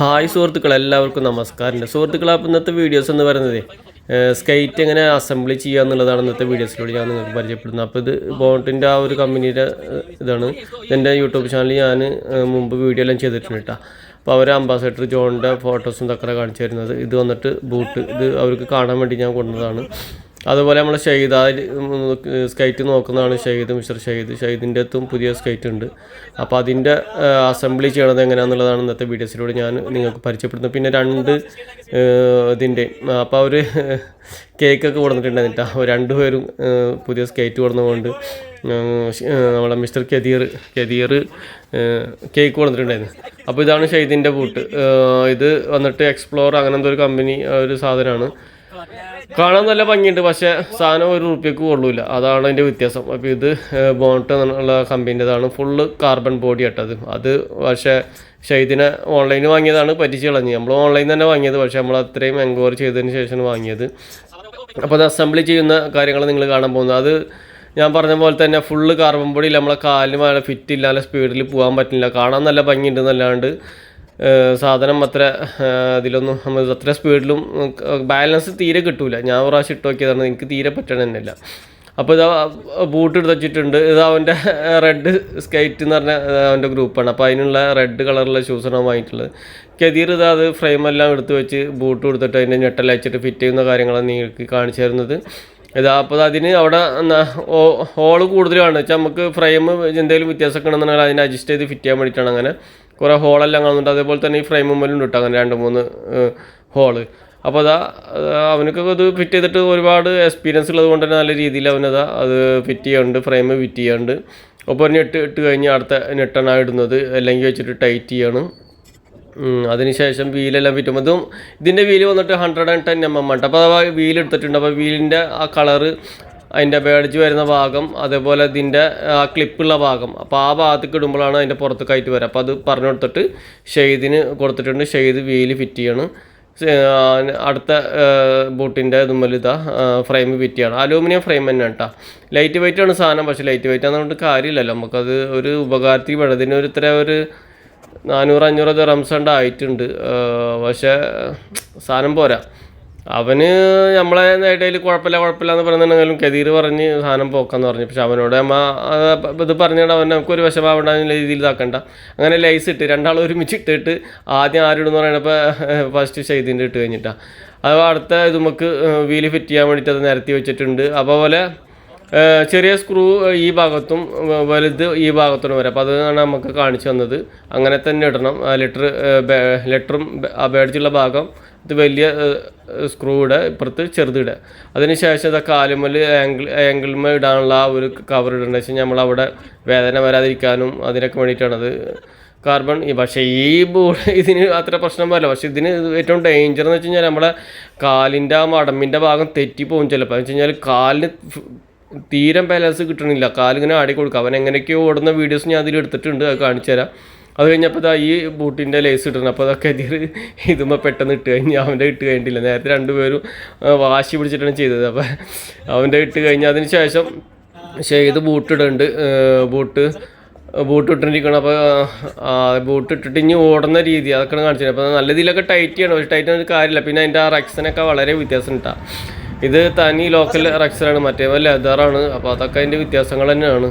Hi സുഹൃത്തുക്കൾ എല്ലാവർക്കും നമസ്കാരം. സുഹൃത്തുക്കൾ അപ്പോൾ ഇന്നത്തെ വീഡിയോസ് എന്ന് പറയുന്നത് സ്കൈറ്റ് എങ്ങനെ അസംബ്ലി ചെയ്യുക എന്നുള്ളതാണ് ഇന്നത്തെ വീഡിയോസിലൂടെ ഞാൻ നിങ്ങൾക്ക് പരിചയപ്പെടുന്നത്. അപ്പോൾ ഇത് ബോട്ടിന്റെ ആ ഒരു കമ്പനിയുടെ ഇതാണ്. എന്റെ യൂട്യൂബ് ചാനലിൽ ഞാൻ മുമ്പ് വീഡിയോ എല്ലാം ചെയ്തിട്ടുണ്ട് കേട്ടോ. അപ്പോൾ അവർ അംബാസഡർ ജോണിന്റെ ഫോട്ടോസും തക്കറ കാണിച്ചു തരുന്നത്. ഇത് വന്നിട്ട് ബൂട്ട് ഇത് അവർക്ക് കാണാൻ വേണ്ടി ഞാൻ കൊണ്ടതാണ് അതുപോലെ നമ്മൾ ഷെയ്ദ് ആ സ്കൈറ്റ് നോക്കുന്നതാണ് ഷെയ്ദ് മിസ്റ്റർ ഷെയ്ദ്. ഷെയ്ദിന്റെ അത്തും പുതിയ സ്കൈറ്റ് ഉണ്ട്. അപ്പോൾ അതിന്റെ അസംബ്ലി ചെയ്യണത് എങ്ങനെയാണെന്നുള്ളതാണ് ഇന്നത്തെ വീഡിയോസിലൂടെ ഞാൻ നിങ്ങൾക്ക് പരിചയപ്പെടുന്നത്. പിന്നെ രണ്ട് ഇതിന്റെ അപ്പോൾ അവർ കേക്കൊക്കെ കൊടുത്തിട്ടുണ്ടായിരുന്നിട്ടാ രണ്ടുപേരും പുതിയ സ്കേറ്റ് കൊടുന്നതുകൊണ്ട് നമ്മളെ മിസ്റ്റർ കെതിയർ കെതിയർ കേക്ക് കൊടുത്തിട്ടുണ്ടായിരുന്നു. അപ്പോൾ ഇതാണ് ഷെയ്ദിന്റെ ബൂട്ട്. ഇത് വന്നിട്ട് എക്സ്പ്ലോർ അങ്ങനത്തെ ഒരു കമ്പനി ഒരു സാധനമാണ്. കാണാൻ നല്ല ഭംഗിയുണ്ട്. പക്ഷേ സാധനം ഒരു റുപ്യക്ക് കൊള്ളൂല. അതാണ് അതിന്റെ വ്യത്യാസം. അപ്പോൾ ഇത് ബോണ്ട് എന്നുള്ള കമ്പനീന്റെതാണ് ഫുള്ള് കാർബൺ ബോഡി ഇട്ടത് അത്. പക്ഷേ ഷൈദിനെ ഓൺലൈനിൽ വാങ്ങിയതാണ് പറ്റിച്ച് കളഞ്ഞത്. നമ്മൾ ഓൺലൈനിൽ തന്നെ വാങ്ങിയത്. പക്ഷേ നമ്മൾ അത്രയും എൻക്വയറി ചെയ്തതിന് ശേഷമാണ് വാങ്ങിയത്. അപ്പോൾ അത് അസംബ്ലി ചെയ്യുന്ന കാര്യങ്ങൾ നിങ്ങൾ കാണാൻ പോകുന്നത്. അത് ഞാൻ പറഞ്ഞ പോലെ തന്നെ ഫുള്ള് കാർബൺ ബോഡിയിൽ നമ്മളെ കാലിന് മേലെ ഫിറ്റ് ഇല്ലാതെ സ്പീഡിൽ പോകാൻ പറ്റില്ല. കാണാൻ നല്ല ഭംഗിയുണ്ട് എന്നല്ലാണ്ട്. ഏഹ് സാധനം അത്ര ഇതിലൊന്നും നമ്മൾ അത്ര സ്പീഡിലും ബാലൻസ് തീരെ കിട്ടൂല. ഞാൻ പ്രാവശ്യം ഇട്ട് നോക്കിയതാണ്. എനിക്ക് തീരെ പറ്റണമെന്നില്ല അപ്പോൾ ഇതാ ബൂട്ട് എടുത്ത് വെച്ചിട്ടുണ്ട്. ഇത് അവന്റെ റെഡ് സ്കൈറ്റ് എന്ന് പറഞ്ഞ അവന്റെ ഗ്രൂപ്പാണ്. അപ്പോൾ അതിനുള്ള റെഡ് കളറുള്ള ഷൂസാണ് വാങ്ങിയിട്ടുള്ളത്. കെതീർ ഇത് അത് ഫ്രെയിമെല്ലാം എടുത്ത് വെച്ച് ബൂട്ട് കൊടുത്തിട്ട് അതിന്റെ ഞെട്ടെല്ലാം വെച്ചിട്ട് ഫിറ്റ് ചെയ്യുന്ന കാര്യങ്ങളാണ് നിങ്ങൾക്ക് കാണിച്ചു തരുന്നത്. ഇതാ അപ്പോൾ അതിന് അവിടെ ഹോൾ കൂടുതലാണ് വെച്ചാൽ നമുക്ക് ഫ്രെയിം എന്തെങ്കിലും വ്യത്യാസമൊക്കെ ഉണ്ടെന്നുണ്ടെങ്കിൽ അതിനെ അഡ്ജസ്റ്റ് ചെയ്ത് ഫിറ്റ് ചെയ്യാൻ വേണ്ടിയിട്ടാണ് അങ്ങനെ. കുറേ ഹോളെല്ലാം കാണുന്നുണ്ട്. അതേപോലെ തന്നെ ഈ ഫ്രെയിം മുമ്പിലും ഉണ്ട് അങ്ങനെ രണ്ട് മൂന്ന് ഹോൾ അപ്പോൾ അതാ അവനക്കൊക്കെ അത് ഫിറ്റ് ചെയ്തിട്ട് ഒരുപാട് എക്സ്പീരിയൻസ് ഉള്ളത് കൊണ്ട് തന്നെ നല്ല രീതിയിൽ അവനതാ അത് ഫിറ്റ് ചെയ്യുന്നുണ്ട് ഫ്രെയിം ഫിറ്റ് ചെയ്യുന്നുണ്ട് അപ്പോൾ ഒരു നെട്ട് ഇട്ട് കഴിഞ്ഞ് അടുത്ത നെട്ടാണ് ഇടുന്നത്. അല്ലെങ്കിൽ വെച്ചിട്ട് ടൈറ്റ് ചെയ്യണം. അതിനുശേഷം വീലെല്ലാം ഫിറ്റും അതും ഇതിന്റെ വീൽ വന്നിട്ട് hundred and ten M M ആണ് അപ്പോൾ വീൽ എടുത്തിട്ടുണ്ട്. അപ്പോൾ വീലിന്റെ ആ കളറ് അതിന്റെ ബേഡ്ജ് വരുന്ന ഭാഗം അതേപോലെ ഇതിന്റെ ആ ക്ലിപ്പുള്ള ഭാഗം. അപ്പോൾ ആ ഭാഗത്തേക്ക് ഇടുമ്പോഴാണ് അതിന്റെ പുറത്തേക്കായിട്ട് വരിക അപ്പോൾ അത് പറഞ്ഞു കൊടുത്തിട്ട് ഷെയ്ദിന് കൊടുത്തിട്ടുണ്ട്. ഷെയ്ദ് വീൽ ഫിറ്റ് ചെയ്യണം. അടുത്ത ബൂട്ടിന്റെ ഇതുമ്മൽ ഇതാ ഫ്രെയിം ഫിറ്റ് ചെയ്യണം. അലൂമിനിയം ഫ്രെയിം തന്നെ കേട്ടോ ലൈറ്റ് വെയിറ്റ് ആണ് സാധനം പക്ഷേ ലൈറ്റ് വെയിറ്റ് ആണെന്നുകൊണ്ട് കാര്യമില്ലല്ലോ. നമുക്കത് ഒരു ഉപകാരത്തിൽ വേണം ഒരു ഇത്ര ഒരു നാനൂറ് അഞ്ഞൂറ് റംസണ്ട് ആയിട്ടുണ്ട്. പക്ഷേ സാധനം പോരാ. അവന് നമ്മളെ ഇടയിൽ കുഴപ്പമില്ല കുഴപ്പമില്ല എന്ന് പറയുന്നുണ്ടെങ്കിലും കതീർ പറഞ്ഞ് സാധനം പോക്കാന്ന് പറഞ്ഞു. പക്ഷെ അവനോട് അമ്മ ഇത് പറഞ്ഞുകൊണ്ട് അവൻ നമുക്കൊരു വിഷമാവേണ്ട രീതിയിൽ ഇതാക്കണ്ട. അങ്ങനെ ലൈസ് ഇട്ട് രണ്ടാളും ഒരുമിച്ച് ഇട്ടിട്ട് ആദ്യം ആരിടുന്ന് പറയണപ്പോൾ ഫസ്റ്റ് ഷെയ്ദിന്റെ ഇട്ട് കഴിഞ്ഞിട്ടാണ് അത് അടുത്ത ഇത് നമുക്ക് വീൽ ഫിറ്റ് ചെയ്യാൻ വേണ്ടിയിട്ട് അത് നിരത്തി വെച്ചിട്ടുണ്ട്. അപ്പോൾ ചെറിയ സ്ക്രൂ ഈ ഭാഗത്തും വലുത് ഈ ഭാഗത്തും വരെ. അപ്പോൾ അതാണ് നമുക്ക് കാണിച്ചു തന്നത്. അങ്ങനെ തന്നെ ഇടണം. ലെറ്റർ ലെറ്ററും ആ ബേഡ്ജുള്ള ഭാഗം ഇത് വലിയ സ്ക്രൂ ഇടുക ഇപ്പുറത്ത് ചെറുതിടുക അതിനുശേഷം ഇത് കാലുമൽ ആംഗിൾ ആംഗിൾമ ഇടാനുള്ള ആ ഒരു കവർ ഇടേണ്ടത് വെച്ചാൽ നമ്മളവിടെ വേദന വരാതിരിക്കാനും അതിനൊക്കെ വേണ്ടിയിട്ടാണത് കാർബൺ പക്ഷേ ഈ ബോർഡ് ഇതിന് അത്ര പ്രശ്നം വരില്ല പക്ഷേ ഇതിന് ഏറ്റവും ഡേഞ്ചർ എന്ന് വെച്ച് കഴിഞ്ഞാൽ നമ്മളെ കാലിന്റെ ആ മടമ്പിന്റെ ഭാഗം തെറ്റിപ്പോകും ചിലപ്പോൾ. എന്ന് വെച്ച് കഴിഞ്ഞാൽ കാലിന് തീരെ ബാലൻസ് കിട്ടണില്ല. കാലിങ്ങനെ ആടി കൊടുക്കുക അവൻ എങ്ങനെയൊക്കെയോ ഓടുന്ന വീഡിയോസ് ഞാൻ അതിൽ എടുത്തിട്ടുണ്ട്. അത് കാണിച്ചു തരാം. അത് കഴിഞ്ഞപ്പോൾ ഇതാ ഈ ബൂട്ടിന്റെ ലേസ് ഇട്ടിരുന്നു. അപ്പോൾ അതൊക്കെ ഇതിൽ ഇതുമ്പോൾ പെട്ടെന്ന് ഇട്ട് കഴിഞ്ഞ് അവന്റെ ഇട്ട് കഴിഞ്ഞിട്ടില്ല. നേരത്തെ രണ്ടുപേരും വാശി പിടിച്ചിട്ടാണ് ചെയ്തത്. അപ്പോൾ അവന്റെ ഇട്ട് കഴിഞ്ഞ് അതിന് ശേഷം ഷെയ്ത് ബൂട്ട് ഇടുന്നുണ്ട് ബൂട്ട് ബൂട്ട് ഇട്ടിരിക്കണം അപ്പോൾ ബൂട്ട് ഇട്ടിട്ട് ഇനി ഓടുന്ന രീതി. അതൊക്കെയാണ് കാണിച്ചത് അപ്പോൾ നല്ല രീതിയിലൊക്കെ ടൈറ്റ് ചെയ്യണം. പക്ഷേ ടൈറ്റ് ഒരു കാര്യമില്ല. പിന്നെ അതിന്റെ ആ റക്സനൊക്കെ വളരെ വ്യത്യാസം ഉണ്ടാ ഇത് തനി ലോക്കൽ റക്സറാണ് മറ്റേ ലെതറാണ് അപ്പോൾ അതൊക്കെ അതിന്റെ വ്യത്യാസങ്ങൾ തന്നെയാണ്.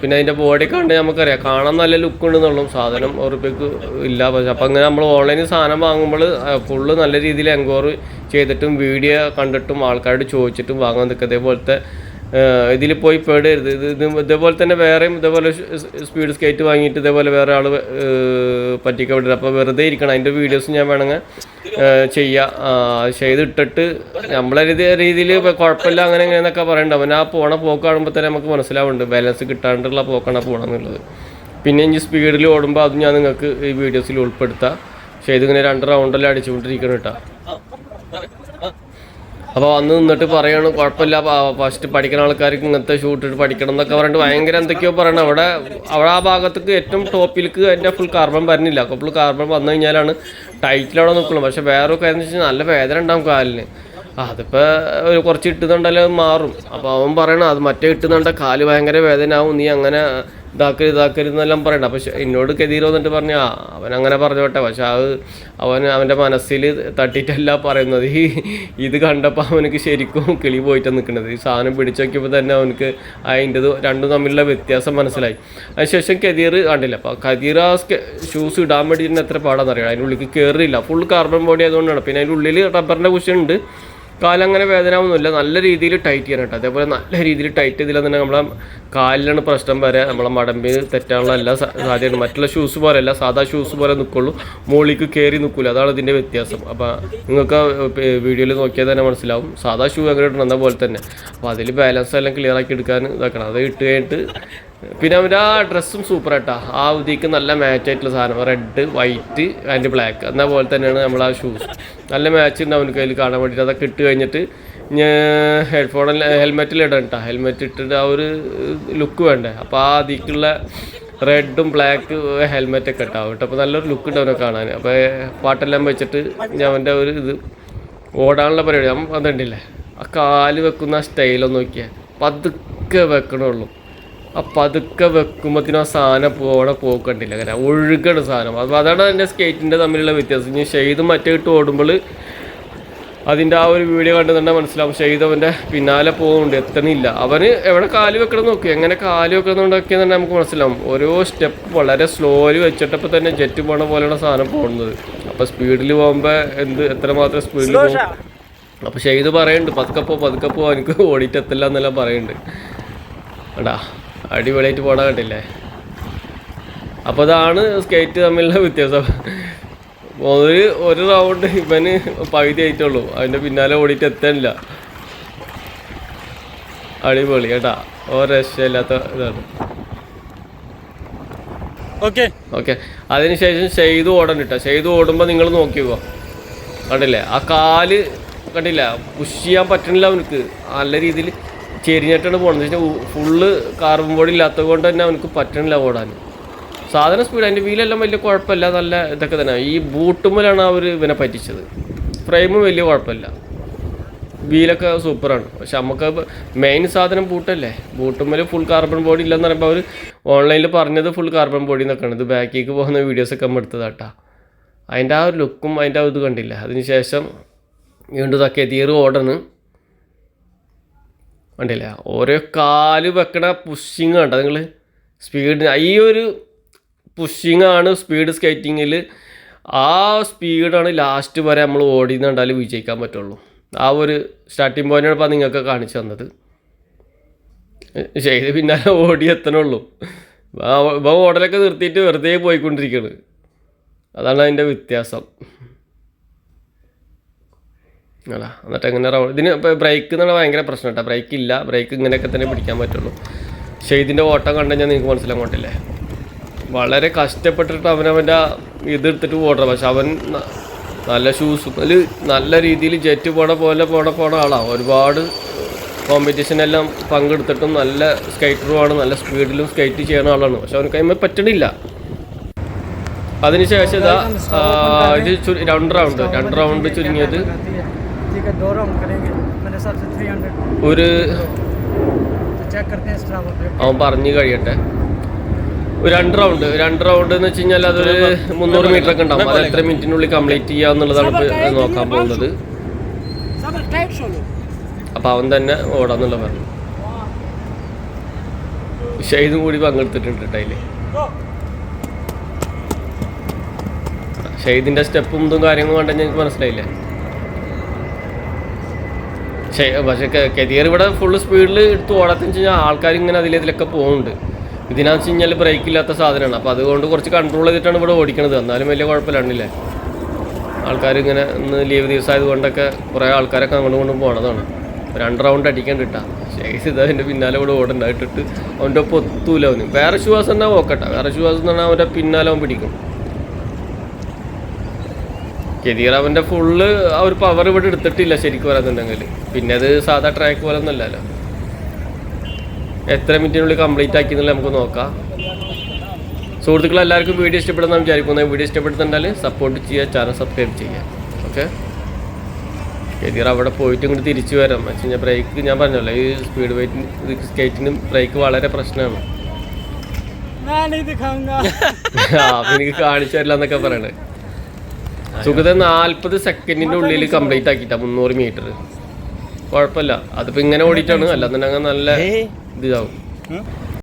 പിന്നെ അതിന്റെ ബോഡി കണ്ട് നമുക്കറിയാം. കാണാൻ നല്ല ലുക്ക് ഉണ്ടെന്നുള്ളൂ സാധനം ഉറപ്പിക്ക് ഇല്ല. പക്ഷെ അപ്പോൾ അങ്ങനെ നമ്മൾ ഓൺലൈനിൽ സാധനം വാങ്ങുമ്പോൾ ഫുള്ള് നല്ല രീതിയിൽ എൻക്വയറി ചെയ്തിട്ടും വീഡിയോ കണ്ടിട്ടും ആൾക്കാരോട് ചോദിച്ചിട്ടും വാങ്ങാൻ നിൽക്കുക. അതേപോലത്തെ ഇതിൽ പോയി പേടരുത്. ഇത് ഇത് ഇതേപോലെ തന്നെ വേറെയും ഇതേപോലെ സ്പീഡ് സ്കേറ്റ് വാങ്ങിയിട്ട് ഇതേപോലെ വേറെ ആൾ പറ്റിക്കാൻ വിടരുത് അപ്പോൾ വെറുതെ ഇരിക്കണം. അതിന്റെ വീഡിയോസ് ഞാൻ വേണമെങ്കിൽ ചെയ്യാം. ചെയ്തിട്ടിട്ട് നമ്മളെ രീതി രീതിയിൽ കുഴപ്പമില്ല അങ്ങനെ എങ്ങനെയെന്നൊക്കെ പറയണ്ട. അവൻ ആ പോണ പോക്ക് കാണുമ്പോൾ തന്നെ നമുക്ക് മനസ്സിലാവുന്നുണ്ട് ബാലൻസ് കിട്ടാണ്ടുള്ള പോക്കാണ് പോകണമെന്നുള്ളത് പിന്നെ ഇനി സ്പീഡിൽ ഓടുമ്പോൾ അത് ഞാൻ നിങ്ങൾക്ക് ഈ വീഡിയോസിൽ ഉൾപ്പെടുത്താം. പക്ഷേ ഇതിങ്ങനെ രണ്ട് റൗണ്ടെല്ലാം അടിച്ചുകൊണ്ടിരിക്കണം കേട്ടോ. അപ്പോൾ വന്ന് നിന്നിട്ട് പറയാണ് കുഴപ്പമില്ല ഫസ്റ്റ് പഠിക്കുന്ന ആൾക്കാർക്ക് ഇങ്ങനത്തെ ഷൂട്ട് ഇട്ട് പഠിക്കണം എന്നൊക്കെ പറഞ്ഞിട്ട് ഭയങ്കര എന്തൊക്കെയോ പറയണം അവിടെ അവിടെ ആ ഭാഗത്തേക്ക് ഏറ്റവും ടോപ്പിലേക്ക് അതിന്റെ ഫുൾ കാർബൺ വരുന്നില്ല. ഫുൾ കാർബൺ വന്നു കഴിഞ്ഞാലാണ് ടൈറ്റിൽ അവിടെ നിൽക്കുള്ളൂ പക്ഷേ വേറെ എന്ന് വെച്ചാൽ നല്ല വേദന ഉണ്ടാവും കാലിന്. അതിപ്പോൾ ഒരു കുറച്ച് ഇട്ടുന്നുണ്ടല്ലോ മാറും. അപ്പോൾ അവൻ പറയണം അത് മറ്റേ ഇട്ടുന്നുണ്ട കാൽ ഭയങ്കര വേദന ആവും നീ അങ്ങനെ ഇതാക്കരുത് ഇതാക്കരുത് എന്നെല്ലാം പറയണ്ട. പക്ഷെ എന്നോട് കെതിരോ വന്നിട്ട് പറഞ്ഞു ആ അവൻ അങ്ങനെ പറഞ്ഞോട്ടെ. പക്ഷെ അത് അവൻ അവന്റെ മനസ്സിൽ തട്ടിയിട്ടല്ല പറയുന്നത്. ഈ ഇത് കണ്ടപ്പോൾ അവനക്ക് ശരിക്കും കിളി പോയിട്ട് നിൽക്കുന്നത് ഈ സാധനം പിടിച്ചു നോക്കിയപ്പോൾ തന്നെ അവനക്ക് അതിന്റെത് രണ്ടും തമ്മിലുള്ള വ്യത്യാസം മനസ്സിലായി. അതിനുശേഷം കെതിർ കണ്ടില്ല. അപ്പോൾ കതിർ ആ ഷൂസ് ഇടാൻ വേണ്ടി എത്ര പാടാന്നറിയാം അതിനുള്ളിൽ ഉള്ളിൽ കയറിയില്ല ഫുൾ കാർബൺ ബോഡി ആയതുകൊണ്ടാണ്. പിന്നെ അതിന്റെ ഉള്ളിൽ റബ്ബറിന്റെ കുഷനുണ്ട് കാലങ്ങനെ വേദനാവുന്നില്ല നല്ല രീതിയിൽ ടൈറ്റ് ചെയ്യണം കേട്ടോ. അതേപോലെ നല്ല രീതിയിൽ ടൈറ്റ് ചെയ്തില്ല തന്നെ നമ്മളെ കാലിലാണ് പ്രശ്നം വരെ. നമ്മളെ മടമ്പിൽ തെറ്റാനുള്ള എല്ലാ സാധ്യത മറ്റുള്ള ഷൂസ് പോലെയല്ല സാധാ ഷൂസ് പോലെ നിൽക്കുള്ളൂ മുകളിലേക്ക് കയറി നിൽക്കില്ല അതാണ് ഇതിന്റെ വ്യത്യാസം. അപ്പോൾ നിങ്ങൾക്ക് വീഡിയോയിൽ നോക്കിയാൽ തന്നെ മനസ്സിലാവും. സാധാ ഷൂ എങ്ങനെ ഇടണം പോലെ തന്നെ. അപ്പോൾ അതിൽ ബാലൻസ് എല്ലാം ക്ലിയർ ആക്കി എടുക്കാൻ ഇതാക്കണം. അത് ഇട്ട് കഴിഞ്ഞിട്ട് പിന്നെ അവന്റെ ആ ഡ്രസ്സും സൂപ്പർ ആയിട്ടാ. ആ ഉദിക്ക് നല്ല മാച്ച് ആയിട്ടുള്ള സാധനം. റെഡ് വൈറ്റ് ആൻഡ് ബ്ലാക്ക് എന്ന പോലെ തന്നെയാണ് നമ്മൾ ആ ഷൂസ് നല്ല മാച്ച് ഉണ്ട് അവനക്ക് അതിൽ കാണാൻ വേണ്ടിയിട്ട് അതൊക്കെ ഇട്ട് കഴിഞ്ഞിട്ട് ഞാൻ ഹെഡ്ഫോൺ ഹെൽമെറ്റിൽ ഇടണം കേട്ടോ ഹെൽമെറ്റ് ഇട്ടിട്ട് ആ ഒരു ലുക്ക് വേണ്ടേ. അപ്പോൾ ആ അതിക്കുള്ള റെഡും ബ്ലാക്ക് ഹെൽമെറ്റ് ഒക്കെ ഇട്ടാവും കേട്ടോ. അപ്പോൾ നല്ലൊരു ലുക്ക് ഉണ്ട് അവനെ കാണാൻ. അപ്പോൾ പാട്ടെല്ലാം വെച്ചിട്ട് ഞാൻ അവന്റെ ഒരു ഇത് ഓടാനുള്ള പരിപാടി. അവൻ അതുണ്ടല്ലേ ആ കാൽ വെക്കുന്ന സ്റ്റൈലൊന്നും നോക്കിയാൽ പതുക്കെ വെക്കണുള്ളൂ ആ പതുക്കെ വെക്കുമ്പോഴത്തേനും ആ സാധനം അവിടെ പോക്കണ്ടില്ല. കാരണം ഒഴുകണ സാധനം. അപ്പോൾ അതാണ് അതിന്റെ സ്കേറ്റിന്റെ തമ്മിലുള്ള വ്യത്യാസം. ഇനി ഷെയ്ത് മറ്റേ ഇട്ട് ഓടുമ്പോൾ അതിന്റെ ആ ഒരു വീഡിയോ കണ്ടു തന്നെ മനസ്സിലാവും. ഷെയ്ത് അവന്റെ പിന്നാലെ പോകുന്നുണ്ട് എത്തണില്ല. അവന് എവിടെ കാൽ വെക്കണം നോക്കി. എങ്ങനെ കാൽ വെക്കണമെന്നൊക്കെ തന്നെ നമുക്ക് മനസ്സിലാവും. ഓരോ സ്റ്റെപ്പ് വളരെ സ്ലോയിൽ വെച്ചിട്ടപ്പോൾ തന്നെ ജെറ്റ് പോണ പോലെയുള്ള സാധനം പോകുന്നത് അപ്പോൾ സ്പീഡിൽ പോകുമ്പോൾ എന്ത് എത്രമാത്രം സ്പീഡിൽ പോകും? അപ്പോൾ ഷെയ്ത് പറയുന്നുണ്ട്. പതുക്കെ പോ പതുക്കെ പോ. എനിക്ക് ഓടിയിട്ട് എത്തില്ല എന്നെല്ലാം പറയുന്നുണ്ട്. എടാ. അടിപൊളിയായിട്ട് പോടാൻ കണ്ടില്ലേ? അപ്പോൾ അതാണ് സ്കേറ്റ് തമ്മിലുള്ള വ്യത്യാസം. ഒരു ഒരു റൗണ്ട് ഇവന് പകുതി ആയിട്ടുള്ളൂ. അതിന്റെ പിന്നാലെ ഓടിയിട്ട് എത്താനില്ല. അടിപൊളി കേട്ടാ. ഓ രക്ഷയില്ലാത്ത ഇതാണ്. ഓക്കെ ഓക്കെ അതിനുശേഷം ചെയ്ത് ഓടണം കേട്ടോ. ചെയ്ത് ഓടുമ്പോൾ നിങ്ങൾ നോക്കിക്കോ. കണ്ടില്ലേ? ആ കാൽ കണ്ടില്ല? പുഷ് ചെയ്യാൻ പറ്റണില്ല അവനക്ക്. നല്ല രീതിയിൽ ചെരിഞ്ഞിട്ടാണ് പോകണത് വെച്ചാൽ ഫുള്ള് കാർബൺ ബോഡി ഇല്ലാത്തത് കൊണ്ട് തന്നെ അവനക്ക് പറ്റണില്ല ഓടാൻ. സാധന സ്പീഡ് അതിന്റെ വീലെല്ലാം വലിയ കുഴപ്പമില്ല. നല്ല ഇതൊക്കെ തന്നെ. ഈ ബൂട്ടുമ്മലാണ് അവർ ഇവനെ പറ്റിച്ചത്. ഫ്രെയിമും വലിയ കുഴപ്പമില്ല. വീലൊക്കെ സൂപ്പറാണ്. പക്ഷെ നമുക്ക് മെയിൻ സാധനം ബൂട്ടല്ലേ? ബൂട്ടുമ്മൽ ഫുൾ കാർബൺ ബോഡി ഇല്ലെന്ന് പറയുമ്പോൾ അവർ ഓൺലൈനിൽ പറഞ്ഞത് ഫുൾ കാർബൺ ബോഡി എന്നൊക്കെയാണ് ഇത് ബാക്കിലേക്ക് പോകുന്ന വീഡിയോസൊക്കെ നമ്മൾ എടുത്തതാട്ടാ അതിന്റെ ആ ഒരു ലുക്കും അതിന്റെ ആ ഇത് കണ്ടില്ല? അതിന് ശേഷം വീണ്ടും ഇതൊക്കെ തീർ ഓടണ്. കണ്ടില്ല ഓരോ കാൽ വെക്കണ പുഷിങ് കണ്ട നിങ്ങൾ സ്പീഡ് ഈ ഒരു പുഷിങ്ങാണ് സ്പീഡ് സ്കേറ്റിങ്ങിൽ ആ സ്പീഡാണ് ലാസ്റ്റ് വരെ നമ്മൾ ഓടി കണ്ടാൽ വിജയിക്കാൻ പറ്റുള്ളൂ. ആ ഒരു സ്റ്റാർട്ടിങ് പോയിന്റാണ് ഇപ്പോൾ നിങ്ങൾക്ക് കാണിച്ചു തന്നത്. ചെയ്ത് പിന്നാലെ ഓടി എത്തണുള്ളൂ. ഇപ്പം ഓടലൊക്കെ നിർത്തിയിട്ട് വെറുതെ പോയിക്കൊണ്ടിരിക്കുകയാണ് അതാണ് അതിന്റെ വ്യത്യാസം. അല്ല എന്നിട്ട് എങ്ങനെ റൗണ്ട് ഇതിന് ഇപ്പോൾ ബ്രേക്ക് എന്നുള്ള ഭയങ്കര പ്രശ്നം കേട്ടോ ബ്രേക്ക് ഇല്ല. ബ്രേക്ക് ഇങ്ങനെയൊക്കെ തന്നെ പിടിക്കാൻ പറ്റുള്ളൂ. പക്ഷേ ഇതിന്റെ ഓട്ടം കണ്ടു കഴിഞ്ഞാൽ നിങ്ങൾക്ക് മനസ്സിലാകോട്ടില്ലേ വളരെ കഷ്ടപ്പെട്ടിട്ട് അവനവന്റെ ഇതെടുത്തിട്ട് ഓടണം പക്ഷെ അവൻ നല്ല ഷൂസ് അതിൽ നല്ല രീതിയിൽ ജെറ്റ് പോണ പോലെ പോണ പോണ ആളാണ് ഒരുപാട് കോമ്പറ്റീഷനെല്ലാം പങ്കെടുത്തിട്ടും നല്ല സ്കേറ്ററുമാണ് നല്ല സ്പീഡിലും സ്കേറ്റ് ചെയ്യണ ആളാണ്. പക്ഷെ അവന് കൈമ പറ്റണില്ല. അതിനുശേഷം ഇതാ ഇത് രണ്ട് റൗണ്ട് രണ്ട് റൗണ്ട് ചുരുങ്ങിയത് ठीक है दो राउंड करेंगे मेरे हिसाब से थ्री हंड्रेड ഒരു चेक करते हैं स्ट्रावा पे അവൻ പറഞ്ഞു കഴിയട്ടെ ഒരു രണ്ട് റൗണ്ട് രണ്ട് റൗണ്ട് എന്ന് വെച്ച് കഴിഞ്ഞാൽ അതൊരു മുന്നൂറ് മീറ്റർ ഒക്കെ ഉണ്ടാവും അത് എത്ര മിനിറ്റിനുള്ളിൽ കംപ്ലീറ്റ് ചെയ്യുക എന്നുള്ളതാണ് ഇപ്പോൾ നോക്കാൻ പോകുന്നത് सब टाइट सोलो അപ്പോൾ അവൻ തന്നെ ഓടാന്നുള്ള പറഞ്ഞു ഷെയ്തും കൂടി പങ്കെടുത്തിട്ടുണ്ട് കേട്ടോ അതിൽ ഷെയ്ദിൻ്റെ സ്റ്റെപ്പും ഇതും കാര്യങ്ങളും കണ്ടെങ്കിൽ എനിക്ക് മനസ്സിലായില്ലേ ഷെ- പക്ഷേ കരിയർ ഇവിടെ ഫുൾ സ്പീഡിൽ എടുത്ത് ഓടാത്തെന്ന് വെച്ച് കഴിഞ്ഞാൽ ആൾക്കാർ ഇങ്ങനെ അതിലേതിലൊക്കെ പോകുന്നുണ്ട് ഇതിനാന്ന് വെച്ച് കഴിഞ്ഞാൽ ബ്രേക്ക് ഇല്ലാത്ത സാധനമാണ്. അപ്പോൾ അതുകൊണ്ട് കുറച്ച് കൺട്രോൾ ചെയ്തിട്ടാണ് ഇവിടെ ഓടിക്കണത്. എന്നാലും വലിയ കുഴപ്പമില്ലാണ്ടില്ലേ ആൾക്കാർ ഇങ്ങനെ ഇന്ന് ലീവ് ദിവസമായത് കൊണ്ടൊക്കെ കുറേ ആൾക്കാരൊക്കെ അങ്ങോട്ടും കൊണ്ടും പോണതാണ്. രണ്ട് റൗണ്ട് അടിക്കാൻ ഇട്ടാ ശേഷം ഇത് അതിന്റെ പിന്നാലെ ഇവിടെ ഓടണ്ട ഇട്ടിട്ട് അവന്റെ ഒപ്പം ഒത്തൂല അവന്. വേറെ ശ്വാസം തന്നെ നോക്കട്ടെ വേറെ ശ്വാസം തന്നെ അവന്റെ പിന്നാലെ അവൻ പിടിക്കും. കെതീർ അവന്റെ ഫുള്ള് ആ ഒരു പവർ ഇവിടെ എടുത്തിട്ടില്ല ശരിക്കും പറയുന്നുണ്ടെങ്കിൽ. പിന്നെ അത് സാധാ ട്രാക്ക് പോലെ ഒന്നല്ലല്ലോ എത്ര മിനിറ്റിനുള്ളിൽ കംപ്ലീറ്റ് ആക്കി എന്നുള്ള നമുക്ക് നോക്കാം. സുഹൃത്തുക്കൾ എല്ലാവർക്കും വീഡിയോ ഇഷ്ടപ്പെടുന്ന വിചാരിക്കുന്നു വീഡിയോ ഇഷ്ടപ്പെടുന്നുണ്ടെങ്കിൽ സപ്പോർട്ട് ചെയ്യുക ചാനൽ സബ്സ്ക്രൈബ് ചെയ്യുക. ഓക്കെ കെതീർ അവിടെ പോയിട്ട് ഇങ്ങോട്ട് തിരിച്ചു വരാം. വെച്ച് കഴിഞ്ഞാൽ ബ്രേക്ക് ഞാൻ പറഞ്ഞല്ലോ ഈ സ്പീഡ് വെയിറ്റിന് സ്കേറ്റിനും ബ്രേക്ക് വളരെ പ്രശ്നമാണ്. ആ എനിക്ക് കാണിച്ചു തരില്ല എന്നൊക്കെ പറയണേ. സുഖത നാല്പത് സെക്കൻഡിന്റെ ഉള്ളിൽ കംപ്ലീറ്റ് ആക്കിട്ടാ മുന്നൂറ് മീറ്റർ കുഴപ്പമില്ല. അതിപ്പോ ഇങ്ങനെ ഓടിയിട്ടാണ്. അല്ലാന്നുണ്ടെങ്കിൽ നല്ല ഇതാവും.